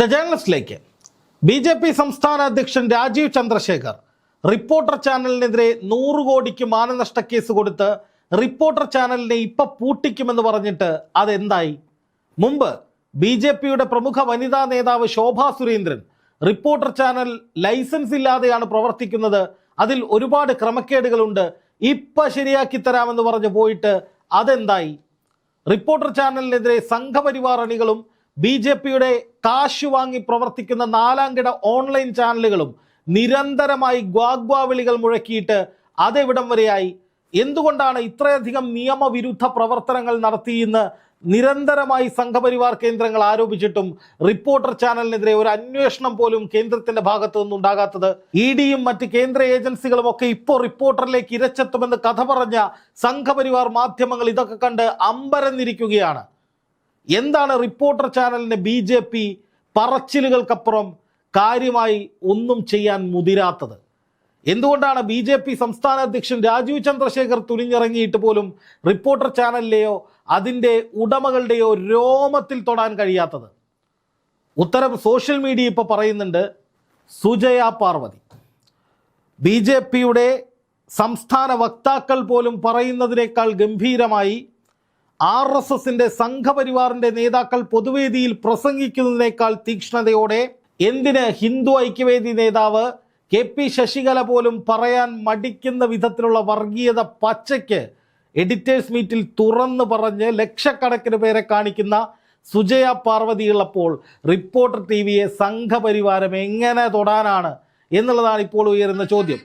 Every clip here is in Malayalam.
ദ ജേണലിസ്റ്റിലേക്ക്. ബി ജെ പി സംസ്ഥാന അധ്യക്ഷൻ രാജീവ് ചന്ദ്രശേഖർ റിപ്പോർട്ടർ ചാനലിനെതിരെ നൂറ് കോടിക്ക് മാനനഷ്ട കേസ് കൊടുത്ത് റിപ്പോർട്ടർ ചാനലിനെ ഇപ്പൊ പൂട്ടിക്കുമെന്ന് പറഞ്ഞിട്ട് അതെന്തായി? മുമ്പ് ബി ജെ പിയുടെ പ്രമുഖ വനിതാ നേതാവ് Shobha Surendran reporter channel licence ഇല്ലാതെയാണ് പ്രവർത്തിക്കുന്നത്. അതിൽ ഒരുപാട് ക്രമക്കേടുകളുണ്ട്. ഇപ്പൊ ശരിയാക്കി തരാമെന്ന് പറഞ്ഞു പോയിട്ട് അതെന്തായി? റിപ്പോർട്ടർ ചാനലിനെതിരെ സംഘപരിവാർ അണികളും ബി ജെ പിയുടെ കാശ് വാങ്ങി പ്രവർത്തിക്കുന്ന നാലാംകിട ഓൺലൈൻ ചാനലുകളും നിരന്തരമായി ഗ്വാഗ്വാവിളികൾ മുഴക്കിയിട്ട് അതെവിടം വരെയായി? എന്തുകൊണ്ടാണ് ഇത്രയധികം നിയമവിരുദ്ധ പ്രവർത്തനങ്ങൾ നടത്തിയെന്ന് നിരന്തരമായി സംഘപരിവാർ കേന്ദ്രങ്ങൾ ആരോപിച്ചിട്ടും റിപ്പോർട്ടർ ചാനലിനെതിരെ ഒരു അന്വേഷണം പോലും കേന്ദ്രത്തിന്റെ ഭാഗത്തു നിന്നുണ്ടാകാത്തത്? ഇ ഡിയും മറ്റ് കേന്ദ്ര ഏജൻസികളും ഒക്കെ ഇപ്പോൾ റിപ്പോർട്ടറിലേക്ക് ഇരച്ചെത്തുമെന്ന് കഥ പറഞ്ഞ സംഘപരിവാർ മാധ്യമങ്ങൾ ഇതൊക്കെ കണ്ട് അമ്പരന്നിരിക്കുകയാണ്. എന്താണ് റിപ്പോർട്ടർ ചാനലിന് ബി ജെ പി പറച്ചിലുകൾക്കപ്പുറം കാര്യമായി ഒന്നും ചെയ്യാൻ മുതിരാത്തത്? എന്തുകൊണ്ടാണ് ബി ജെ പി സംസ്ഥാന അധ്യക്ഷൻ രാജീവ് ചന്ദ്രശേഖർ തുനിഞ്ഞിറങ്ങിയിട്ട് പോലും റിപ്പോർട്ടർ ചാനലിലെയോ അതിന്റെ ഉടമകളുടെയോ രോമത്തിൽ തൊടാൻ കഴിയാത്തത്? ഉത്തരം സോഷ്യൽ മീഡിയ ഇപ്പോൾ പറയുന്നുണ്ട് സുജയ പാർവതി. ബി ജെ പിയുടെ സംസ്ഥാന വക്താക്കൾ പോലും പറയുന്നതിനേക്കാൾ ഗംഭീരമായി ആർ എസ് എസിന്റെ സംഘപരിവാറിന്റെ നേതാക്കൾ പൊതുവേദിയിൽ പ്രസംഗിക്കുന്നതിനേക്കാൾ തീക്ഷ്ണതയോടെ എന്തിന് ഹിന്ദു ഐക്യവേദി നേതാവ് കെ പി ശശികല പോലും പറയാൻ മടിക്കുന്ന വിധത്തിലുള്ള വർഗീയത പച്ചയ്ക്ക് എഡിറ്റേഴ്സ് മീറ്റിൽ തുറന്നു പറഞ്ഞ് ലക്ഷക്കണക്കിന് പേരെ കാണിക്കുന്ന സുജയ പാർവതി ഉള്ളപ്പോൾ റിപ്പോർട്ടർ ടി വിയെ സംഘപരിവാരം എങ്ങനെ തൊടാനാണ് എന്നുള്ളതാണ് ഇപ്പോൾ ഉയരുന്ന ചോദ്യം.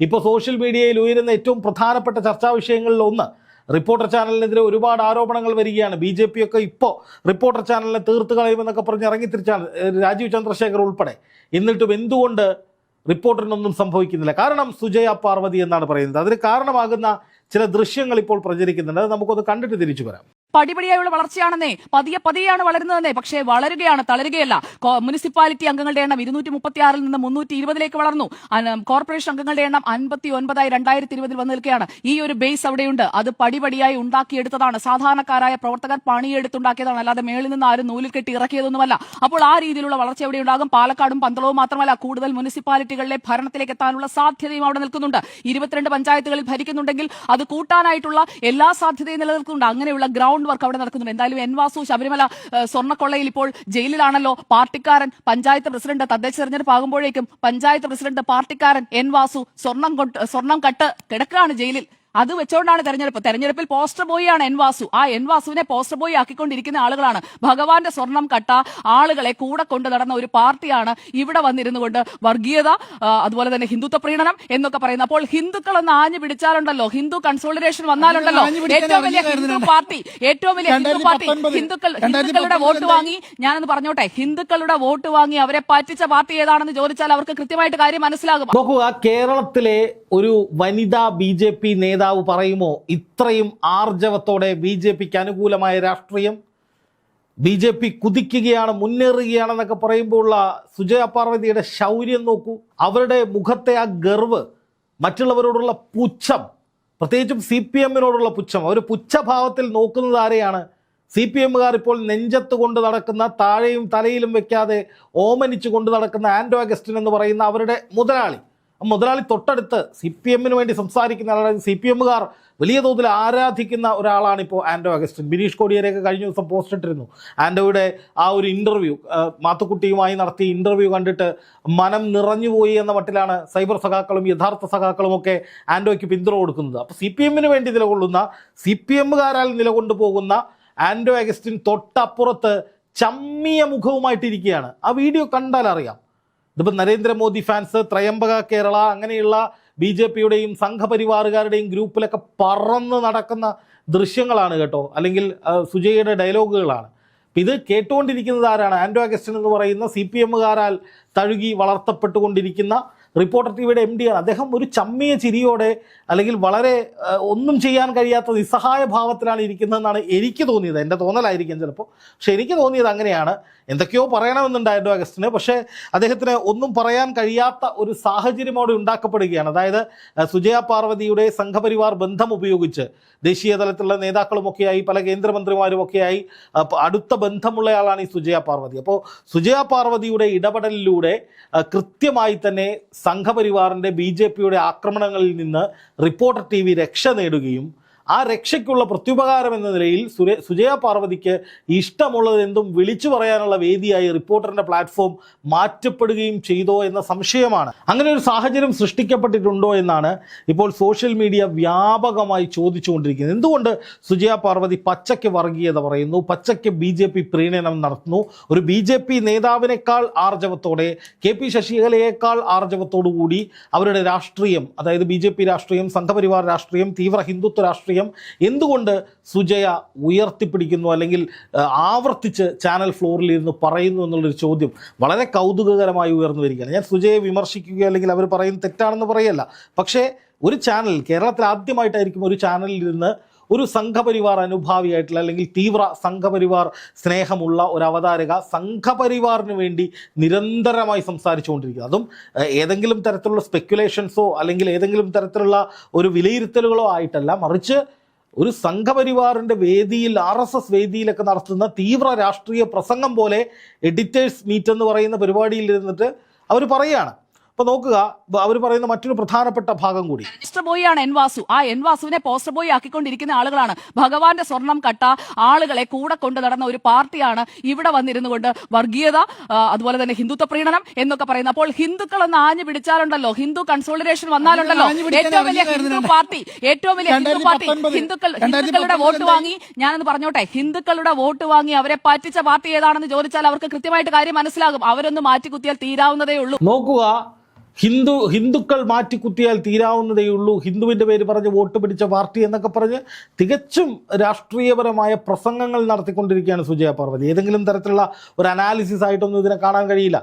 ഇപ്പോൾ സോഷ്യൽ മീഡിയയിൽ ഉയരുന്ന ഏറ്റവും പ്രധാനപ്പെട്ട ചർച്ചാ വിഷയങ്ങളിൽ ഒന്ന് റിപ്പോർട്ടർ ചാനലിനെതിരെ ഒരുപാട് ആരോപണങ്ങൾ വരികയാണ്. ബി ജെ പി ഒക്കെ ഇപ്പോൾ റിപ്പോർട്ടർ ചാനലിനെ തീർത്ത് കളയുമെന്നൊക്കെ പറഞ്ഞ് ഇറങ്ങിത്തിരിച്ചാണ് രാജീവ് ചന്ദ്രശേഖർ ഉൾപ്പെടെ. എന്നിട്ടും എന്തുകൊണ്ട് റിപ്പോർട്ടറിനൊന്നും സംഭവിക്കുന്നില്ല? കാരണം സുജയ പാർവതി എന്നാണ് പറയുന്നത്. അതിന് കാരണമാകുന്ന ചില ദൃശ്യങ്ങൾ ഇപ്പോൾ പ്രചരിക്കുന്നുണ്ട്. അത് നമുക്കൊന്ന് കണ്ടിട്ട് തിരിച്ചു വരാം. പടിപടിയായുള്ള വളർച്ചയാണെന്നേ പതിയെ പതിയെയാണ് വളരുന്നതെന്നേ പക്ഷേ വളരുകയാണ് തളരുകയല്ല. മുനിസിപ്പാലിറ്റി അംഗങ്ങളുടെ എണ്ണം ഇരുന്നൂറ്റി മുപ്പത്തി ആറിൽ നിന്ന് മുന്നൂറ്റി ഇരുപതിലേക്ക് വളർന്നു കോർപ്പറേഷൻ അംഗങ്ങളുടെ എണ്ണം അൻപത്തി ഒൻപതായി രണ്ടായിരത്തി ഇരുപതിൽ വന്നു നിൽക്കുകയാണ് ഈ ഒരു ബേസ് അവിടെയുണ്ട്. അത് പടിപടിയായി ഉണ്ടാക്കിയെടുത്തതാണ്. സാധാരണക്കാരായ പ്രവർത്തകർ പണിയെടുത്തുണ്ടാക്കിയതാണ്. അല്ലാതെ മേളിൽ നിന്ന് ആരും നൂലിൽ കെട്ടി ഇറക്കിയതൊന്നുമല്ല. അപ്പോൾ ആ രീതിയിലുള്ള വളർച്ച എവിടെ ഉണ്ടാകും പാലക്കാടും പന്തളവും മാത്രമല്ല കൂടുതൽ മുനിസിപ്പാലിറ്റികളിലെ ഭരണത്തിലേക്ക് എത്താനുള്ള സാധ്യതയും അവിടെ നിൽക്കുന്നുണ്ട്. ഇരുപത്തിരണ്ട് പഞ്ചായത്തുകളിൽ ഭരിക്കുന്നുണ്ടെങ്കിൽ അത് കൂട്ടാനായിട്ടുള്ള എല്ലാ സാധ്യതയും നിലനിൽക്കുന്നുണ്ട്. അങ്ങനെയുള്ള ഗ്രൗണ്ട് വർക്ക് അവിടെ നടക്കുന്നുണ്ട്. എന്തായാലും എൻ വാസു ശബരിമല സ്വർണക്കൊള്ളയിൽ ഇപ്പോൾ ജയിലിലാണല്ലോ. പാർട്ടിക്കാരൻ പഞ്ചായത്ത് പ്രസിഡന്റ് തദ്ദേശ തെരഞ്ഞെടുപ്പ് ആകുമ്പോഴേക്കും പഞ്ചായത്ത് പ്രസിഡന്റ് പാർട്ടിക്കാരൻ എൻ വാസു സ്വർണം സ്വർണം കട്ട് കിടക്കുകയാണ് ജയിലിൽ. അത് വെച്ചുകൊണ്ടാണ് തെരഞ്ഞെടുപ്പ്. തെരഞ്ഞെടുപ്പിൽ പോസ്റ്റർ ബോയിയാണ് എൻ വാസു. ആ എൻ വാസുവിനെ പോസ്റ്റർ ബോയി ആക്കിക്കൊണ്ടിരിക്കുന്ന ആളുകളാണ്. ഭഗവാന്റെ സ്വർണം കട്ട ആളുകളെ കൂടെ കൊണ്ടു നടന്ന ഒരു പാർട്ടിയാണ് ഇവിടെ വന്നിരുന്നു കൊണ്ട് വർഗീയത അതുപോലെ തന്നെ ഹിന്ദുത്വ പ്രീണനം എന്നൊക്കെ പറയുന്നത്. അപ്പോൾ ഹിന്ദുക്കൾ ഒന്ന് ആഞ്ഞു പിടിച്ചാലുണ്ടല്ലോ. ഹിന്ദു കൺസോളിഡേഷൻ വന്നാലുണ്ടല്ലോ. ഏറ്റവും വലിയ ഹിന്ദു പാർട്ടി ഏറ്റവും വലിയ ഹിന്ദു പാർട്ടി ഹിന്ദുക്കൾ ഹിന്ദുക്കളുടെ വോട്ട് വാങ്ങി ഞാനൊന്ന് പറഞ്ഞോട്ടെ. ഹിന്ദുക്കളുടെ വോട്ട് വാങ്ങി അവരെ പറ്റിച്ച പാർട്ടി ഏതാണെന്ന് ചോദിച്ചാൽ അവർക്ക് കൃത്യമായിട്ട് കാര്യം മനസ്സിലാകും. നോക്കുക കേരളത്തിലെ ഒരു വനിതാ ബി ജെ പി നേതാവ് പറയുമോ? ഇത്രയും ആർജവത്തോടെ ബി ജെ പിക്ക് അനുകൂലമായ രാഷ്ട്രീയം? ബി ജെ പി കുതിക്കുകയാണ് മുന്നേറുകയാണെന്നൊക്കെ പറയുമ്പോഴുള്ള സുജയ പാർവതിയുടെ ശൗര്യം നോക്കൂ. അവരുടെ മുഖത്തെ ആ ഗർവ് മറ്റുള്ളവരോടുള്ള പുച്ഛം പ്രത്യേകിച്ചും സി പി എമ്മിനോടുള്ള പുച്ഛം അവർ പുച്ഛഭാവത്തിൽ നോക്കുന്നത് ആരെയാണ്? സി പി എമ്മുകാർ ഇപ്പോൾ നെഞ്ചത്ത് കൊണ്ട് നടക്കുന്ന താഴെയും തലയിലും വെക്കാതെ ഓമനിച്ചു കൊണ്ട് നടക്കുന്ന ആൻഡോ അഗസ്റ്റിൻ എന്ന് പറയുന്ന അവരുടെ മുതലാളി. മുതലാളി തൊട്ടടുത്ത് സി പി എമ്മിന് വേണ്ടി സംസാരിക്കുന്ന ആളാണ്. സി പി എമ്മുകാർ വലിയ തോതിൽ ആരാധിക്കുന്ന ഒരാളാണ് ഇപ്പോൾ ആൻഡോ അഗസ്റ്റിൻ. ബിനീഷ് കോടിയേരെയൊക്കെ കഴിഞ്ഞ ദിവസം പോസ്റ്റ് ഇട്ടിരുന്നു. ആൻഡോയുടെ ആ ഒരു ഇന്റർവ്യൂ മാത്തുക്കുട്ടിയുമായി നടത്തിയ ഇന്റർവ്യൂ കണ്ടിട്ട് മനം നിറഞ്ഞുപോയി എന്ന മട്ടിലാണ് സൈബർ സഖാക്കളും യഥാർത്ഥ സഖാക്കളും ഒക്കെ ആൻഡോയ്ക്ക് പിന്തുണ കൊടുക്കുന്നത്. അപ്പോൾ സി പി എമ്മിന് വേണ്ടി നിലകൊള്ളുന്ന സി പി എമ്മുകാരാൽ നിലകൊണ്ടു പോകുന്ന ആൻഡോ അഗസ്റ്റിൻ തൊട്ടപ്പുറത്ത് ചമ്മിയ മുഖവുമായിട്ടിരിക്കുകയാണ്. ആ വീഡിയോ കണ്ടാൽ അറിയാം ഇതിപ്പോൾ നരേന്ദ്രമോദി ഫാൻസ് ത്രയംബക കേരള അങ്ങനെയുള്ള ബി ജെ പിയുടെയും സംഘപരിവാറുകാരുടെയും ഗ്രൂപ്പിലൊക്കെ പറന്ന് നടക്കുന്ന ദൃശ്യങ്ങളാണ് കേട്ടോ. അല്ലെങ്കിൽ സുജയുടെ ഡയലോഗുകളാണ്. ഇത് കേട്ടുകൊണ്ടിരിക്കുന്നത് ആരാണ്? ആൻഡോ അഗസ്റ്റിൻ എന്ന് പറയുന്ന സി പി എമ്മുകാരാൽ തഴുകി വളർത്തപ്പെട്ടുകൊണ്ടിരിക്കുന്ന റിപ്പോർട്ടർ ടി വിയുടെ എം ഡിയാണ് അദ്ദേഹം ഒരു ചമ്മിയ ചിരിയോടെ അല്ലെങ്കിൽ വളരെ ഒന്നും ചെയ്യാൻ കഴിയാത്ത നിസ്സഹായ ഭാവത്തിലാണ് ഇരിക്കുന്നതെന്നാണ് എനിക്ക് തോന്നിയത്. എന്റെ തോന്നലായിരിക്കും ചിലപ്പോൾ. പക്ഷെ എനിക്ക് തോന്നിയത് അങ്ങനെയാണ്. എന്തൊക്കെയോ പറയണമെന്നുണ്ടായിരുന്നു അഗസ്റ്റിന്. പക്ഷേ അദ്ദേഹത്തിന് ഒന്നും പറയാൻ കഴിയാത്ത ഒരു സാഹചര്യം അവിടെ ഉണ്ടാക്കപ്പെടുകയാണ്. അതായത് സുജയ പാർവതിയുടെ സംഘപരിവാർ ബന്ധം ഉപയോഗിച്ച് ദേശീയ തലത്തിലുള്ള നേതാക്കളുമൊക്കെയായി പല കേന്ദ്രമന്ത്രിമാരുമൊക്കെയായി അടുത്ത ബന്ധമുള്ളയാളാണ് ഈ സുജയ പാർവതി. അപ്പോൾ സുജയ പാർവതിയുടെ ഇടപെടലിലൂടെ കൃത്യമായി തന്നെ സംഘപരിവാറിന്റെ ബി ജെ പിയുടെ ആക്രമണങ്ങളിൽ നിന്ന് റിപ്പോർട്ടർ ടി വി രക്ഷ നേടുകയും ആ രക്ഷയ്ക്കുള്ള പ്രത്യുപകാരം എന്ന നിലയിൽ സുജയ പാർവതിക്ക് ഇഷ്ടമുള്ളത് എന്തും വിളിച്ചു പറയാനുള്ള വേദിയായി റിപ്പോർട്ടറിന്റെ പ്ലാറ്റ്ഫോം മാറ്റപ്പെടുകയും ചെയ്തോ എന്ന സംശയമാണ്. അങ്ങനെ ഒരു സാഹചര്യം സൃഷ്ടിക്കപ്പെട്ടിട്ടുണ്ടോ എന്നാണ് ഇപ്പോൾ സോഷ്യൽ മീഡിയ വ്യാപകമായി ചോദിച്ചുകൊണ്ടിരിക്കുന്നത്. എന്തുകൊണ്ട് സുജയ പാർവതി പച്ചയ്ക്ക് വർഗീയത പറയുന്നു? പച്ചയ്ക്ക് ബി ജെ പി പ്രീണനം നടത്തുന്നു? ഒരു ബി ജെ പി നേതാവിനേക്കാൾ ആർജവത്തോടെ കെ പി ശശികലയേക്കാൾ ആർജവത്തോടു കൂടി അവരുടെ രാഷ്ട്രീയം അതായത് ബി ജെ പി രാഷ്ട്രീയം സംഘപരിവാർ രാഷ്ട്രീയം തീവ്ര ഹിന്ദുത്വ രാഷ്ട്രീയം എന്തുകൊണ്ട് സുജയ ഉയർത്തിപ്പിടിക്കുന്നു അല്ലെങ്കിൽ ആവർത്തിച്ച് ചാനൽ ഫ്ലോറിൽ ഇരുന്ന് പറയുന്നു എന്നുള്ളൊരു ചോദ്യം വളരെ കൗതുകകരമായി ഉയർന്നു വരികയാണ് ഞാൻ സുജയെ വിമർശിക്കുകയോ അല്ലെങ്കിൽ അവർ പറയുന്നത് തെറ്റാണെന്ന് പറയല്ല. പക്ഷേ ഒരു ചാനൽ കേരളത്തിൽ ആദ്യമായിട്ടായിരിക്കും ഒരു ചാനലിൽ ഇരുന്ന് ഒരു സംഘപരിവാർ അനുഭാവിയായിട്ടുള്ള അല്ലെങ്കിൽ തീവ്ര സംഘപരിവാർ സ്നേഹമുള്ള ഒരു അവതാരക സംഘപരിവാറിന് വേണ്ടി നിരന്തരമായി സംസാരിച്ചുകൊണ്ടിരിക്കുക അതും ഏതെങ്കിലും തരത്തിലുള്ള സ്പെക്കുലേഷൻസോ അല്ലെങ്കിൽ ഏതെങ്കിലും തരത്തിലുള്ള ഒരു വിലയിരുത്തലുകളോ ആയിട്ടല്ല. മറിച്ച് ഒരു സംഘപരിവാറിന്റെ വേദിയിൽ ആർ എസ് എസ് വേദിയിലൊക്കെ നടത്തുന്ന തീവ്ര രാഷ്ട്രീയ പ്രസംഗം പോലെ എഡിറ്റേഴ്സ് മീറ്റ് എന്ന് പറയുന്ന പരിപാടിയിൽ ഇരുന്നിട്ട് അവർ പറയുകയാണ് അപ്പോൾ നോക്കുക അവർ പറയുന്ന മറ്റൊരു പ്രധാനപ്പെട്ട ഭാഗം കൂടി. പോസ്റ്റർ ബോയിയാണ് എൻ വാസു ആ എൻ വാസുവിനെ പോസ്റ്റർ ബോയ് ആക്കിക്കൊണ്ടിരിക്കുന്ന ആളുകളാണ്. ഭഗവാന്റെ സ്വർണം കട്ട ആളുകളെ കൂടെ കൊണ്ട് നടന്ന ഒരു പാർട്ടിയാണ് ഇവിടെ വന്നിരുന്നു കൊണ്ട് വർഗീയത അതുപോലെ തന്നെ ഹിന്ദുത്വ പ്രീണനം എന്നൊക്കെ പറയുന്നത്. അപ്പോൾ ഹിന്ദുക്കൾ ഒന്ന് ആഞ്ഞു പിടിച്ചാലുണ്ടല്ലോ. ഹിന്ദു കൺസോളിഡേഷൻ വന്നാലുണ്ടല്ലോ. ഏറ്റവും വലിയ ഹിന്ദു പാർട്ടി ഏറ്റവും വലിയ ഹിന്ദു പാർട്ടി 2019 ഹിന്ദുക്കൾ ഹിന്ദുക്കളുടെ വോട്ട് വാങ്ങി ഞാനൊന്ന് പറഞ്ഞോട്ടെ. ഹിന്ദുക്കളുടെ വോട്ട് വാങ്ങി അവരെ പറ്റിച്ച പാർട്ടി ഏതാണെന്ന് ചോദിച്ചാൽ അവർക്ക് കൃത്യമായിട്ട് കാര്യം മനസ്സിലാകും. അവരൊന്ന് മാറ്റിക്കുത്തിയാൽ തീരാവുന്നതേ ഉള്ളൂ. നോക്കുക ഹിന്ദു ഹിന്ദുക്കൾ മാറ്റിക്കുത്തിയാൽ തീരാവുന്നതേ ഉള്ളൂ. ഹിന്ദുവിന്റെ പേര് പറഞ്ഞ് വോട്ട് പിടിച്ച പാർട്ടി എന്നൊക്കെ പറഞ്ഞ് തികച്ചും രാഷ്ട്രീയപരമായ പ്രസംഗങ്ങൾ നടത്തിക്കൊണ്ടിരിക്കുകയാണ് സുജയ പാർവതി. ഏതെങ്കിലും തരത്തിലുള്ള ഒരു അനാലിസിസ് ആയിട്ടൊന്നും ഇതിനെ കാണാൻ കഴിയില്ല.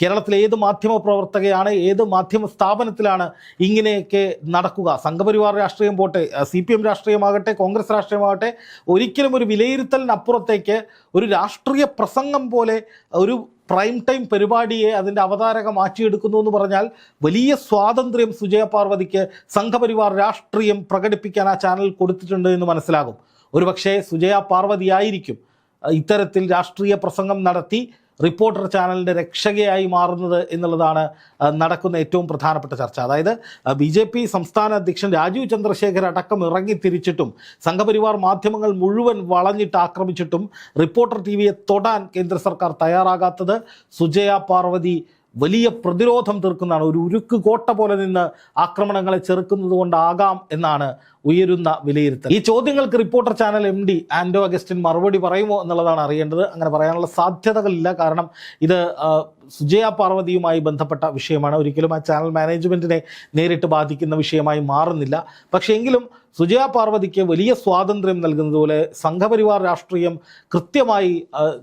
കേരളത്തിലെ ഏത് മാധ്യമ പ്രവർത്തകയാണ് ഏത് മാധ്യമ സ്ഥാപനത്തിലാണ് ഇങ്ങനെയൊക്കെ നടക്കുക? സംഘപരിവാർ രാഷ്ട്രീയം പോട്ടെ സി പി എം രാഷ്ട്രീയമാകട്ടെ കോൺഗ്രസ് രാഷ്ട്രീയമാകട്ടെ ഒരിക്കലും ഒരു വിലയിരുത്തലിനപ്പുറത്തേക്ക് ഒരു രാഷ്ട്രീയ പ്രസംഗം പോലെ ഒരു പ്രൈം ടൈം പരിപാടിയെ അതിന്റെ അവതാരക മാറ്റിയെടുക്കുന്നു എന്ന് പറഞ്ഞാൽ വലിയ സ്വാതന്ത്ര്യം സുജയ പാർവതിക്ക് സംഘപരിവാർ രാഷ്ട്രീയം പ്രകടിപ്പിക്കാൻ ആ ചാനൽ കൊടുത്തിട്ടുണ്ട് എന്ന് മനസ്സിലാകും. ഒരുപക്ഷേ സുജയ പാർവതിയായിരിക്കും ഇത്തരത്തിൽ രാഷ്ട്രീയ പ്രസംഗം നടത്തി റിപ്പോർട്ടർ ചാനലിന്റെ രക്ഷകയായി മാറുന്നത് എന്നുള്ളതാണ് നടക്കുന്ന ഏറ്റവും പ്രധാനപ്പെട്ട ചർച്ച. അതായത് ബി ജെ പി സംസ്ഥാന അധ്യക്ഷൻ രാജീവ് ചന്ദ്രശേഖർ അടക്കം ഇറങ്ങി തിരിച്ചിട്ടും സംഘപരിവാർ മാധ്യമങ്ങൾ മുഴുവൻ വളഞ്ഞിട്ട് ആക്രമിച്ചിട്ടും റിപ്പോർട്ടർ ടി വിയെ തൊടാൻ കേന്ദ്ര സർക്കാർ തയ്യാറാകാത്തത് സുജയ പാർവതി വലിയ പ്രതിരോധം തീർക്കുന്നതാണ്. ഒരു ഉരുക്ക് കോട്ട പോലെ നിന്ന് ആക്രമണങ്ങളെ ചെറുക്കുന്നത് കൊണ്ടാകാം എന്നാണ് ഉയരുന്ന വിലയിരുത്തൽ. ഈ ചോദ്യങ്ങൾക്ക് reporter channel M D Anto Augustine മറുപടി പറയുമോ എന്നുള്ളതാണ് അറിയേണ്ടത്. അങ്ങനെ പറയാനുള്ള സാധ്യതകളില്ല. കാരണം ഇത് സുജയ പാർവതിയുമായി ബന്ധപ്പെട്ട വിഷയമാണ്. ഒരിക്കലും ആ ചാനൽ മാനേജ്മെന്റിനെ നേരിട്ട് ബാധിക്കുന്ന വിഷയമായി മാറുന്നില്ല. പക്ഷേ എങ്കിലും സുജയ പാർവതിക്ക് വലിയ സ്വാതന്ത്ര്യം നൽകുന്നതുപോലെ സംഘപരിവാർ രാഷ്ട്രീയം കൃത്യമായി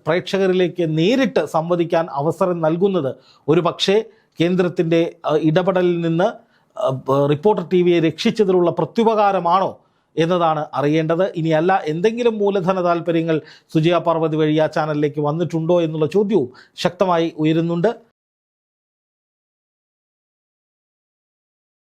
പ്രേക്ഷകരിലേക്ക് നേരിട്ട് സംവദിക്കാൻ അവസരം നൽകുന്നത് ഒരു പക്ഷേ കേന്ദ്രത്തിന്റെ ഇടപെടലിൽ നിന്ന് റിപ്പോർട്ടർ ടി വിയെ രക്ഷിച്ചതിലുള്ള പ്രത്യുപകാരമാണോ എന്നതാണ് അറിയേണ്ടത്. ഇനിയല്ല എന്തെങ്കിലും മൂലധന താല്പര്യങ്ങൾ സുജയ പാർവതി വഴി ആ ചാനലിലേക്ക് വന്നിട്ടുണ്ടോ എന്നുള്ള ചോദ്യവും ശക്തമായി ഉയരുന്നുണ്ട്.